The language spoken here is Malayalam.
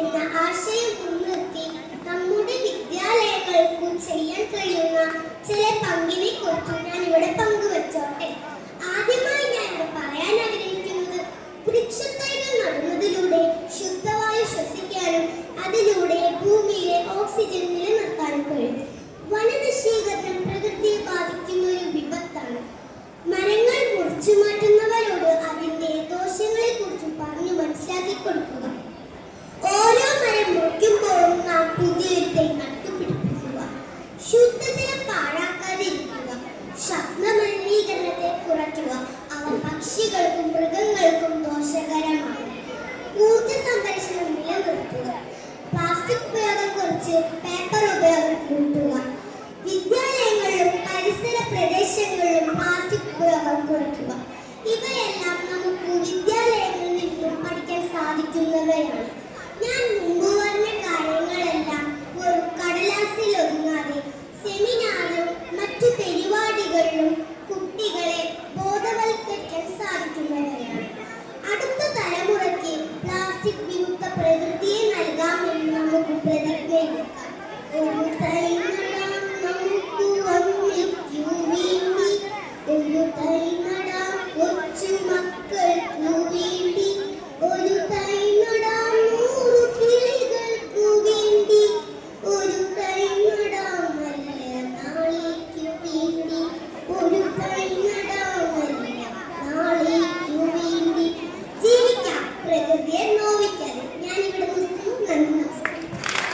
എന്ന ആശയം മുൻനിർത്തി നമ്മുടെ വിദ്യാലയങ്ങൾക്കും ചെയ്യാൻ കഴിയുന്ന ചില പങ്കിനെ കുറിച്ച് ഞാൻ ഇവിടെ പങ്കുവച്ചോട്ടെ. ആദ്യമായി ഞാൻ ഇവിടെ പറയാൻ ആഗ്രഹിക്കുന്നത് വൃക്ഷത്തൈകൾ നടുന്നതിലൂടെ ശുദ്ധവായു ശ്വസിക്കാനും അതിലൂടെ ഭൂമിയിലെ ഓക്സിജൻ നിലനിർത്താനും കഴിയും. വനനശീകരണം പ്രകൃതിയെ ബാധിക്കുന്ന ഒരു വിപത്താണ്. മരങ്ങൾ മുറിച്ചു മാറ്റുന്നവരോട് അതിന്റെ ദോഷങ്ങളെ കുറിച്ച് പറഞ്ഞു മനസ്സിലാക്കി കൊടുക്കുക. ശുദ്ധജലം പാഴാക്കാതിരിക്കുക. ശബ്ദ മലിനീകരണത്തെ കുറയ്ക്കുക. അവ പക്ഷികൾക്കും മൃഗങ്ങൾക്കും ദോഷകരമാണ്. ഊർജ സംരക്ഷണം നിലനിർത്തുക. പ്ലാസ്റ്റിക് ഉപയോഗം കുറച്ച് പേപ്പർ ഉപയോഗം കൂട്ടുക. വിദ്യാലയങ്ങളിലും പരിസര പ്രദേശങ്ങളിലും പ്ലാസ്റ്റിക് ഉപയോഗം കുറയ്ക്കുക. ഇവയെല്ലാം നമുക്ക് വിദ്യാലയങ്ങളിൽ നിന്നും പഠിക്കാൻ സാധിക്കുന്നവയാണ്.